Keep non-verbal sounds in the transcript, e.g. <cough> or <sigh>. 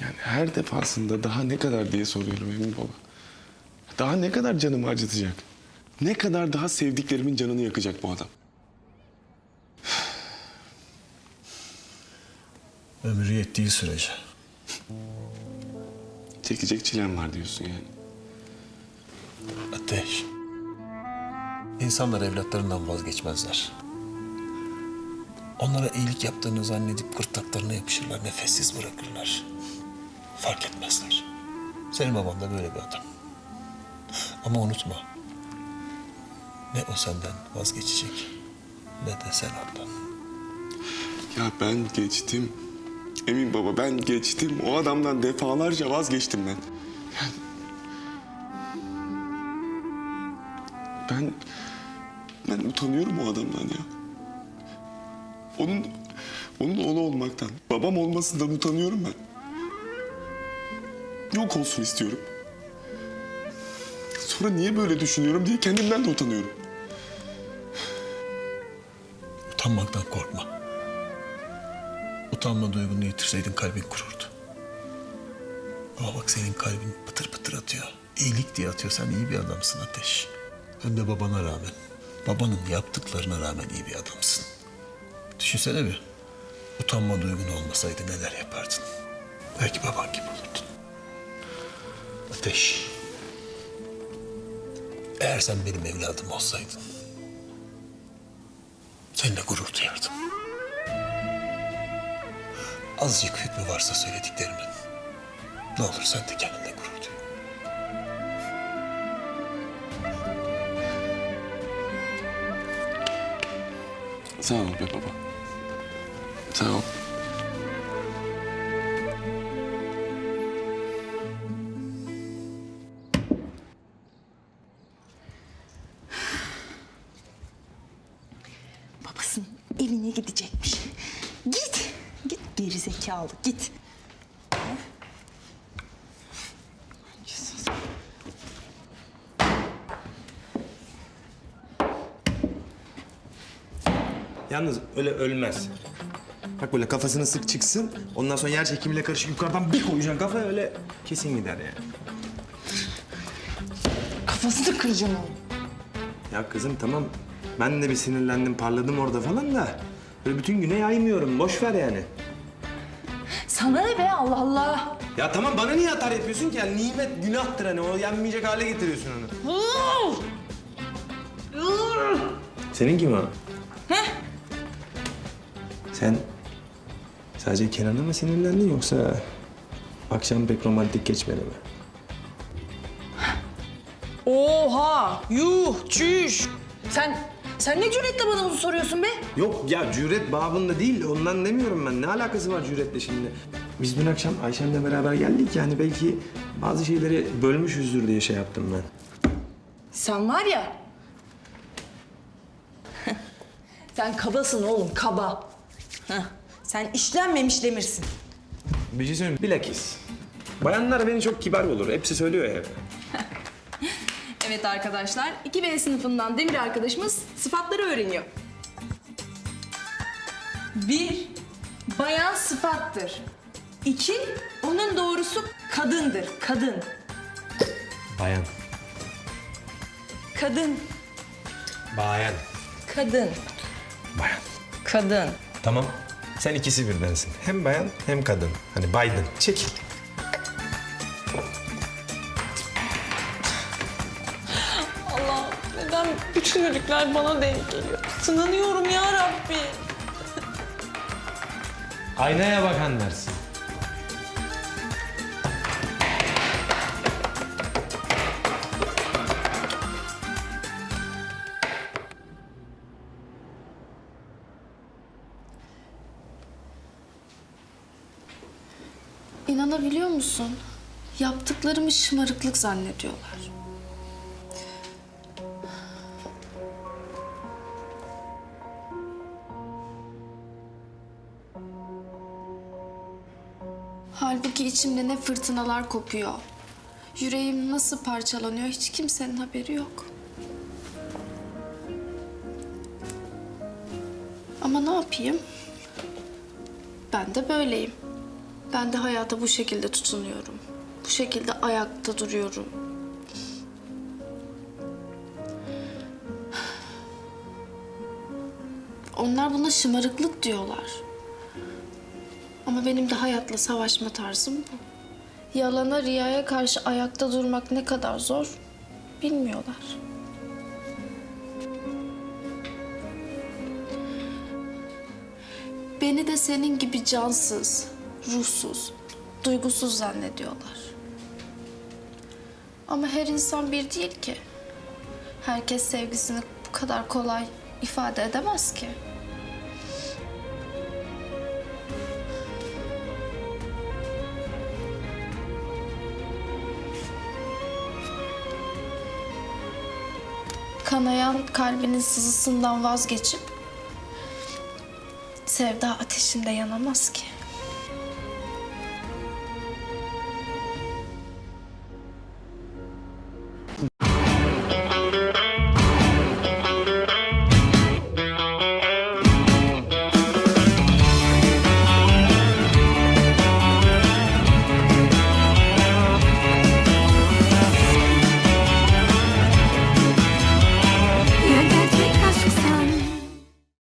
Yani her defasında daha ne kadar diye soruyorum Emin Baba. Daha ne kadar canımı acıtacak? Ne kadar daha sevdiklerimin canını yakacak bu adam? <sighs> Ömrü yettiği sürece. <laughs> Çekecek çilem var diyorsun yani. Ateş. İnsanlar evlatlarından vazgeçmezler. Onlara iyilik yaptığını zannedip gırtlaklarına yapışırlar, nefessiz bırakırlar. Fark etmezler. Senin baban da böyle bir adam. Ama unutma. Ne o senden vazgeçecek ne de sen ondan. Ya ben geçtim. Emin Baba ben geçtim. O adamdan defalarca vazgeçtim ben. Ben... Ben utanıyorum o adamdan ya. Onun... Onun oğlu olmaktan, babam olmasından utanıyorum ben. Yok olsun istiyorum. Sonra niye böyle düşünüyorum diye kendimden de utanıyorum. Utanmaktan korkma. Utanma duygunu yitirseydin kalbin kururdu. Ama bak senin kalbin pıtır pıtır atıyor. İyilik diye atıyor. Sen iyi bir adamsın Ateş. Hem de babana rağmen. Babanın yaptıklarına rağmen iyi bir adamsın. Düşünsene bir. Utanma duygun olmasaydı neler yapardın? Belki baban gibi olurdun. Ateş. Eğer sen benim evladım olsaydın... Seninle gurur duyardım. Azıcık hükmü varsa söylediklerimin. Ne olur sen de kendinle gurur duy. Sağ ol be baba. Sağ ol. Gidecekmiş. Git. Git geri zekalı git. Yalnız öyle ölmez. Bak böyle kafasını sık çıksın. Ondan sonra yer çekimiyle karışık yukarıdan bir koyacaksın kafaya öyle kesin gider yani. Kafasını kıracağım onu. Ya kızım tamam ben de bir sinirlendim parladım orada falan da. Böyle bütün güne yaymıyorum. Boş ver yani. Sana ne be Allah Allah. Ya tamam bana niye atar yapıyorsun ki? Yani nimet günahtır hani. O yenmeyecek hale getiriyorsun onu. Senin kim o? Sen sadece Kenan'a mı sinirlendin yoksa akşam pek romantik geçmedi mi? Oha yuh çüş. Sen sen ne cüretle bana bunu soruyorsun be? Yok ya cüret babında değil ondan demiyorum ben. Ne alakası var cüretle şimdi? Biz dün akşam Ayşem'le beraber geldik yani belki bazı şeyleri bölmüşüzdür diye şey yaptım ben. Sen var ya. sen kabasın oğlum kaba. Heh, sen işlenmemiş demirsin. Bir şey söyleyeyim Bilakis. Bayanlar beni çok kibar bulur. Hepsi söylüyor ya. Evet arkadaşlar, 2B sınıfından Demir arkadaşımız sıfatları öğreniyor. Bir, bayan sıfattır. İki, onun doğrusu kadındır, kadın. Bayan. Kadın, Bayan. kadın, Bayan. kadın. Tamam. Sen ikisi birdensin. Hem bayan hem kadın. Hani Biden. Çekil. Çocuklar bana denk geliyor? Sınanıyorum ya Rabbi. Aynaya bakan dersin. İnanabiliyor musun? Yaptıklarımı şımarıklık zannediyorlar. Halbuki içimde ne fırtınalar kopuyor. Yüreğim nasıl parçalanıyor hiç kimsenin haberi yok. Ama ne yapayım? Ben de böyleyim. Ben de hayata bu şekilde tutunuyorum. Bu şekilde ayakta duruyorum. Onlar buna şımarıklık diyorlar. Ama benim de hayatla savaşma tarzım bu. Yalana, riyaya karşı ayakta durmak ne kadar zor bilmiyorlar. Beni de senin gibi cansız, ruhsuz, duygusuz zannediyorlar. Ama her insan bir değil ki. Herkes sevgisini bu kadar kolay ifade edemez ki. Kanayan kalbinin sızısından vazgeçip sevda ateşinde yanamaz ki.